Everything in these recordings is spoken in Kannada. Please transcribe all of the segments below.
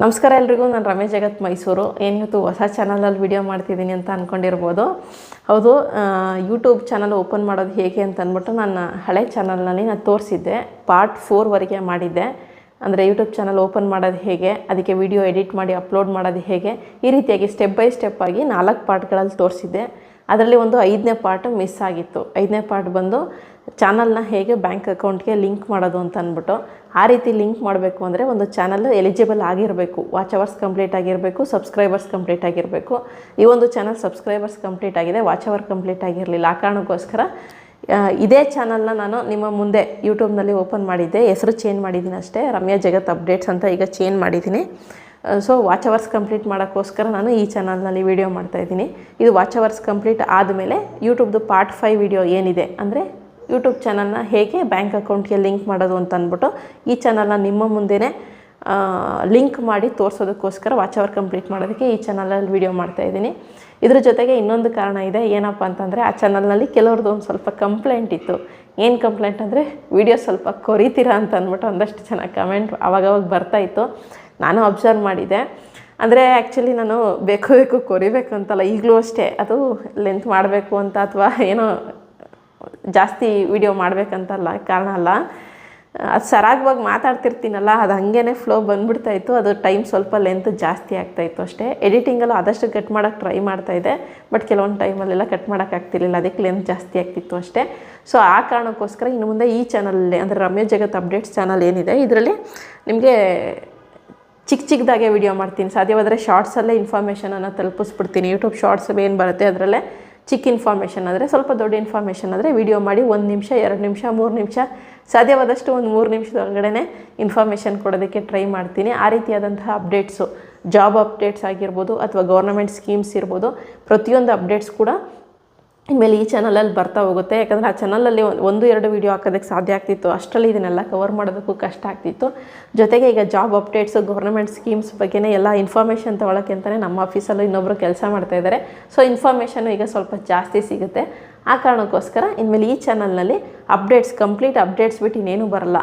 ನಮಸ್ಕಾರ ಎಲ್ರಿಗೂ, ನಾನು ರಮೇಶ್ ಜಗತ್ ಮೈಸೂರು. ಏನು ಇವತ್ತು ಹೊಸ ಚಾನಲಲ್ಲಿ ವಿಡಿಯೋ ಮಾಡ್ತಿದ್ದೀನಿ ಅಂತ ಅಂದ್ಕೊಂಡಿರ್ಬೋದು ಹೌದು ಯೂಟ್ಯೂಬ್ ಚಾನಲ್ ಓಪನ್ ಮಾಡೋದು ಹೇಗೆ ಅಂತ ಅಂದ್ಬಿಟ್ಟು ನಾನು ಹಳೆ ಚಾನಲ್ನಲ್ಲಿ ನಾನು ತೋರಿಸಿದ್ದೆ. ಪಾರ್ಟ್ ಫೋರ್ವರೆಗೆ ಮಾಡಿದ್ದೆ. ಅಂದರೆ ಯೂಟ್ಯೂಬ್ ಚಾನಲ್ ಓಪನ್ ಮಾಡೋದು ಹೇಗೆ, ಅದಕ್ಕೆ ವಿಡಿಯೋ ಎಡಿಟ್ ಮಾಡಿ ಅಪ್ಲೋಡ್ ಮಾಡೋದು ಹೇಗೆ, ಈ ರೀತಿಯಾಗಿ ಸ್ಟೆಪ್ ಬೈ ಸ್ಟೆಪ್ ಆಗಿ ನಾಲ್ಕು ಪಾರ್ಟ್ಗಳಲ್ಲಿ ತೋರಿಸಿದ್ದೆ. ಅದರಲ್ಲಿ ಒಂದು ಐದನೇ ಪಾರ್ಟ್ ಮಿಸ್ ಆಗಿತ್ತು. ಐದನೇ ಪಾರ್ಟ್ ಬಂದು ಚಾನಲ್ನ ಹೇಗೆ ಬ್ಯಾಂಕ್ ಅಕೌಂಟ್ಗೆ ಲಿಂಕ್ ಮಾಡೋದು ಅಂತ ಅಂದ್ಬಿಟ್ಟು, ಆ ರೀತಿ ಲಿಂಕ್ ಮಾಡಬೇಕು ಅಂದರೆ ಒಂದು ಚಾನಲ್ ಎಲಿಜಿಬಲ್ ಆಗಿರಬೇಕು. ವಾಚ್ ಅವರ್ಸ್ ಕಂಪ್ಲೀಟ್ ಆಗಿರಬೇಕು, ಸಬ್ಸ್ಕ್ರೈಬರ್ಸ್ ಕಂಪ್ಲೀಟ್ ಆಗಿರಬೇಕು. ಈ ಒಂದು ಚಾನಲ್ ಸಬ್ಸ್ಕ್ರೈಬರ್ಸ್ ಕಂಪ್ಲೀಟ್ ಆಗಿದೆ, ವಾಚ್ ಅವರ್ ಕಂಪ್ಲೀಟ್ ಆಗಿರಲಿಲ್ಲ. ಆ ಕಾರಣಕ್ಕೋಸ್ಕರ ಇದೇ ಚಾನಲ್ನ ನಾನು ನಿಮ್ಮ ಮುಂದೆ ಯೂಟ್ಯೂಬ್ನಲ್ಲಿ ಓಪನ್ ಮಾಡಿದ್ದೆ. ಹೆಸರು ಚೇಂಜ್ ಮಾಡಿದ್ದೀನಿ ಅಷ್ಟೇ. ರಮ್ಯಾ ಜಗತ್ ಅಪ್ಡೇಟ್ಸ್ ಅಂತ ಈಗ ಚೇಂಜ್ ಮಾಡಿದ್ದೀನಿ. ಸೊ ವಾಚ್ ಅವರ್ಸ್ ಕಂಪ್ಲೀಟ್ ಮಾಡೋಕ್ಕೋಸ್ಕರ ನಾನು ಈ ಚಾನಲ್ನಲ್ಲಿ ವೀಡಿಯೋ ಮಾಡ್ತಾಯಿದ್ದೀನಿ ಇದು ವಾಚ್ ಅವರ್ಸ್ ಕಂಪ್ಲೀಟ್ ಆದಮೇಲೆ ಯೂಟ್ಯೂಬ್ದು ಪಾರ್ಟ್ ಫೈವ್ ವಿಡಿಯೋ ಏನಿದೆ ಅಂದರೆ ಯೂಟ್ಯೂಬ್ ಚಾನಲ್ನ ಹೇಗೆ ಬ್ಯಾಂಕ್ ಅಕೌಂಟ್ಗೆ ಲಿಂಕ್ ಮಾಡೋದು ಅಂತ ಅಂದ್ಬಿಟ್ಟು ಈ ಚಾನಲ್ನ ನಿಮ್ಮ ಮುಂದೆನೇ ಲಿಂಕ್ ಮಾಡಿ ತೋರಿಸೋದಕ್ಕೋಸ್ಕರ ವಾಚ್ ಅವರ್ ಕಂಪ್ಲೀಟ್ ಮಾಡೋದಕ್ಕೆ ಈ ಚಾನಲಲ್ಲಿ ವೀಡಿಯೋ ಮಾಡ್ತಾಯಿದ್ದೀನಿ ಇದ್ರ ಜೊತೆಗೆ ಇನ್ನೊಂದು ಕಾರಣ ಇದೆ, ಏನಪ್ಪ ಅಂತಂದರೆ ಆ ಚಾನಲ್ನಲ್ಲಿ ಕೆಲವ್ರದ್ದು ಒಂದು ಸ್ವಲ್ಪ ಕಂಪ್ಲೇಂಟ್ ಇತ್ತು. ಏನು ಕಂಪ್ಲೇಂಟ್ ಅಂದರೆ, ವೀಡಿಯೋ ಸ್ವಲ್ಪ ಕೊರಿತೀರಾ ಅಂತ ಅಂದ್ಬಿಟ್ಟು ಒಂದಷ್ಟು ಚೆನ್ನಾಗಿ ಕಮೆಂಟ್ ಆವಾಗವಾಗ ಬರ್ತಾಯಿತ್ತು ನಾನು ಅಬ್ಸರ್ವ್ ಮಾಡಿದೆ. ಅಂದರೆ ಆ್ಯಕ್ಚುಲಿ ನಾನು ಬೇಕು ಬೇಕು, ಕೊರಿಬೇಕು ಅಂತಲ್ಲ, ಈಗಲೂ ಅಷ್ಟೇ. ಅದು ಲೆಂತ್ ಮಾಡಬೇಕು ಅಂತ ಅಥವಾ ಏನೋ ಜಾಸ್ತಿ ವಿಡಿಯೋ ಮಾಡಬೇಕಂತಲ್ಲ, ಕಾರಣ ಅಲ್ಲ. ಅದು ಸರಾಗವಾಗಿ ಮಾತಾಡ್ತಿರ್ತೀನಲ್ಲ, ಅದು ಹಾಗೇ ಫ್ಲೋ ಬಂದ್ಬಿಡ್ತಾಯಿತ್ತು ಅದು ಟೈಮ್ ಸ್ವಲ್ಪ ಲೆಂತ್ ಜಾಸ್ತಿ ಆಗ್ತಾಯಿತ್ತು ಅಷ್ಟೇ. ಎಡಿಟಿಂಗಲ್ಲೂ ಆದಷ್ಟು ಕಟ್ ಮಾಡೋಕ್ಕೆ ಟ್ರೈ ಮಾಡ್ತಾಯಿದ್ದೆ ಬಟ್ ಕೆಲವೊಂದು ಟೈಮಲ್ಲೆಲ್ಲ ಕಟ್ ಮಾಡೋಕ್ಕಾಗ್ತಿರ್ಲಿಲ್ಲ ಅದಕ್ಕೆ ಲೆಂತ್ ಜಾಸ್ತಿ ಆಗ್ತಿತ್ತು ಅಷ್ಟೇ. ಸೊ ಆ ಕಾರಣಕ್ಕೋಸ್ಕರ ಇನ್ನು ಮುಂದೆ ಈ ಚಾನಲಲ್ಲಿ ಅಂದರೆ ರಮ್ಯ ಜಗತ್ ಅಪ್ಡೇಟ್ಸ್ ಚಾನಲ್ ಏನಿದೆ, ಇದರಲ್ಲಿ ನಿಮಗೆ ಚಿಕ್ಕ ಚಿಕ್ಕದಾಗೆ ವಿಡಿಯೋ ಮಾಡ್ತೀನಿ. ಸಾಧ್ಯವಾದರೆ ಶಾರ್ಟ್ಸಲ್ಲೇ ಇನ್ಫಾರ್ಮೇಷನನ್ನು ತಲುಪಿಸ್ಬಿಡ್ತೀನಿ. ಯೂಟ್ಯೂಬ್ ಶಾರ್ಟ್ಸ್ ಏನು ಬರುತ್ತೆ ಅದರಲ್ಲೇ ಚಿಕ್ಕ ಇನ್ಫಾರ್ಮೇಷನ್ ಆದರೆ, ಸ್ವಲ್ಪ ದೊಡ್ಡ ಇನ್ಫಾರ್ಮೇಷನ್ ಆದರೆ ವಿಡಿಯೋ ಮಾಡಿ ಒಂದು ನಿಮಿಷ, ಎರಡು ನಿಮಿಷ, ಮೂರು ನಿಮಿಷ, ಸಾಧ್ಯವಾದಷ್ಟು ಒಂದು ಮೂರು ನಿಮಿಷದೊಳಗಡೆ ಇನ್ಫಾರ್ಮೇಷನ್ ಕೊಡೋದಕ್ಕೆ ಟ್ರೈ ಮಾಡ್ತೀನಿ. ಆ ರೀತಿಯಾದಂತಹ ಅಪ್ಡೇಟ್ಸು ಜಾಬ್ ಅಪ್ಡೇಟ್ಸ್ ಆಗಿರ್ಬೋದು ಅಥವಾ ಗೌರ್ನಮೆಂಟ್ ಸ್ಕೀಮ್ಸ್ ಇರ್ಬೋದು, ಪ್ರತಿಯೊಂದು ಅಪ್ಡೇಟ್ಸ್ ಕೂಡ ಇನ್ಮೇಲೆ ಈ ಚಾನಲಲ್ಲಿ ಬರ್ತಾ ಹೋಗುತ್ತೆ. ಯಾಕಂದರೆ ಆ ಚಾನಲಲ್ಲಿ ಒಂದು, ಎರಡು ವೀಡಿಯೋ ಹಾಕೋದಕ್ಕೆ ಸಾಧ್ಯ ಆಗ್ತಿತ್ತು. ಅಷ್ಟರಲ್ಲಿ ಇದನ್ನೆಲ್ಲ ಕವರ್ ಮಾಡೋದಕ್ಕೂ ಕಷ್ಟ ಆಗ್ತಿತ್ತು. ಜೊತೆಗೆ ಈಗ ಜಾಬ್ ಅಪ್ಡೇಟ್ಸು ಗೌರ್ಮೆಂಟ್ ಸ್ಕೀಮ್ಸ್ ಬಗ್ಗೆನೇ ಎಲ್ಲ ಇನ್ಫಾರ್ಮೇಷನ್ ತೊಗೊಳಕ್ಕೆ ಅಂತಲೇ ನಮ್ಮ ಆಫೀಸಲ್ಲೂ ಇನ್ನೊಬ್ಬರು ಕೆಲಸ ಮಾಡ್ತಾ ಇದ್ದಾರೆ ಸೊ ಇನ್ಫಾರ್ಮೇಷನು ಈಗ ಸ್ವಲ್ಪ ಜಾಸ್ತಿ ಸಿಗುತ್ತೆ. ಆ ಕಾರಣಕ್ಕೋಸ್ಕರ ಇನ್ಮೇಲೆ ಈ ಚಾನಲ್ನಲ್ಲಿ ಅಪ್ಡೇಟ್ಸ್ ಕಂಪ್ಲೀಟ್ ಅಪ್ಡೇಟ್ಸ್ ಬಿಟ್ಟು ಇನ್ನೇನು ಬರಲ್ಲ.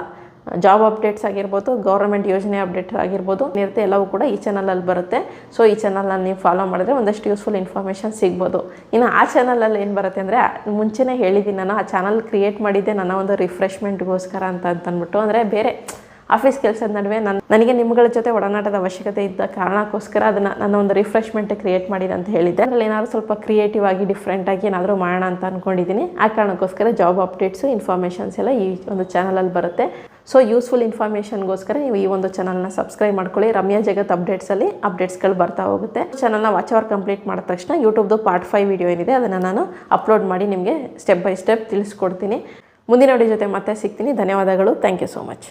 ಜಾಬ್ ಅಪ್ಡೇಟ್ಸ್ ಆಗಿರ್ಬೋದು ಗೌರ್ಮೆಂಟ್ ಯೋಜನೆ ಅಪ್ಡೇಟ್ ಆಗಿರ್ಬೋದು ಇರುತ್ತೆ ಎಲ್ಲವೂ ಕೂಡ ಈ ಚಾನಲಲ್ಲಿ ಬರುತ್ತೆ. ಸೊ ಈ ಚಾನಲಲ್ಲಿ ನೀವು ಫಾಲೋ ಮಾಡಿದ್ರೆ ಒಂದಷ್ಟು ಯೂಸ್ಫುಲ್ ಇನ್ಫಾರ್ಮೇಷನ್ ಸಿಗ್ಬೋದು. ಇನ್ನು ಆ ಚಾನಲಲ್ಲಿ ಏನು ಬರುತ್ತೆ ಅಂದರೆ, ಮುಂಚೆನೇ ಹೇಳಿದ್ದೀನಿ ನಾನು, ಆ ಚಾನಲ್ ಕ್ರಿಯೇಟ್ ಮಾಡಿದ್ದೆ ನನ್ನ ಒಂದು ರಿಫ್ರೆಶ್ಮೆಂಟ್ಗೋಸ್ಕರ ಅಂತ ಅಂತಂದ್ಬಿಟ್ಟು ಅಂದರೆ ಬೇರೆ ಆಫೀಸ್ ಕೆಲಸದ ನಡುವೆ ನನ್ನ ನನಗೆ ನಿಮ್ಗಳ ಜೊತೆ ಒಡನಾಟದ ಅವಶ್ಯಕತೆ ಇದ್ದ ಕಾರಣಕ್ಕೋಸ್ಕರ ಅದನ್ನು ನನ್ನ ಒಂದು ರಿಫ್ರೆಶ್ಮೆಂಟ್ ಕ್ರಿಯೇಟ್ ಮಾಡಿದೆ ಅಂತ ಹೇಳಿದ್ದೆ. ಅದರಲ್ಲಿ ಏನಾದರೂ ಸ್ವಲ್ಪ ಕ್ರಿಯೇಟಿವ್ ಆಗಿ ಡಿಫ್ರೆಂಟ್ ಆಗಿ ಏನಾದರೂ ಮಾಡೋಣ ಅಂತ ಅಂದ್ಕೊಂಡಿದ್ದೀನಿ ಆ ಕಾರಣಕ್ಕೋಸ್ಕರ ಜಾಬ್ ಅಪ್ಡೇಟ್ಸು ಇನ್ಫಾರ್ಮೇಷನ್ಸ್ ಎಲ್ಲ ಈ ಒಂದು ಚಾನಲಲ್ಲಿ ಬರುತ್ತೆ. ಸೊ ಯೂಸ್ಫುಲ್ ಇನ್ಫಾರ್ಮೇಷನ್ಗೋಸ್ಕರ ನೀವು ಈ ಒಂದು ಚಾನಲ್ನ ಸಬ್ಸ್ಕ್ರೈಬ್ ಮಾಡ್ಕೊಳ್ಳಿ. ರಮ್ಯಾ ಜಗತ್ ಅಪ್ಡೇಟ್ಸಲ್ಲಿ ಅಪ್ಡೇಟ್ಸ್ಗಳು ಬರ್ತಾ ಹೋಗುತ್ತೆ. ಚಾನಲ್ನ ವಾಚ್ ಅವರ್ ಕಂಪ್ಲೀಟ್ ಮಾಡಿದ ತಕ್ಷಣ ಯೂಟ್ಯೂಬ್ದು ಪಾರ್ಟ್ ಫೈವ್ ವಿಡಿಯೋ ಏನಿದೆ, ಅದನ್ನು ನಾನು ಅಪ್ಲೋಡ್ ಮಾಡಿ ನಿಮಗೆ ಸ್ಟೆಪ್ ಬೈ ಸ್ಟೆಪ್ ತಿಳಿಸ್ಕೊಡ್ತೀನಿ. ಮುಂದಿನ ನೋಡಿ ಜೊತೆ ಮತ್ತೆ ಸಿಗ್ತೀನಿ. ಧನ್ಯವಾದಗಳು. Thank you so much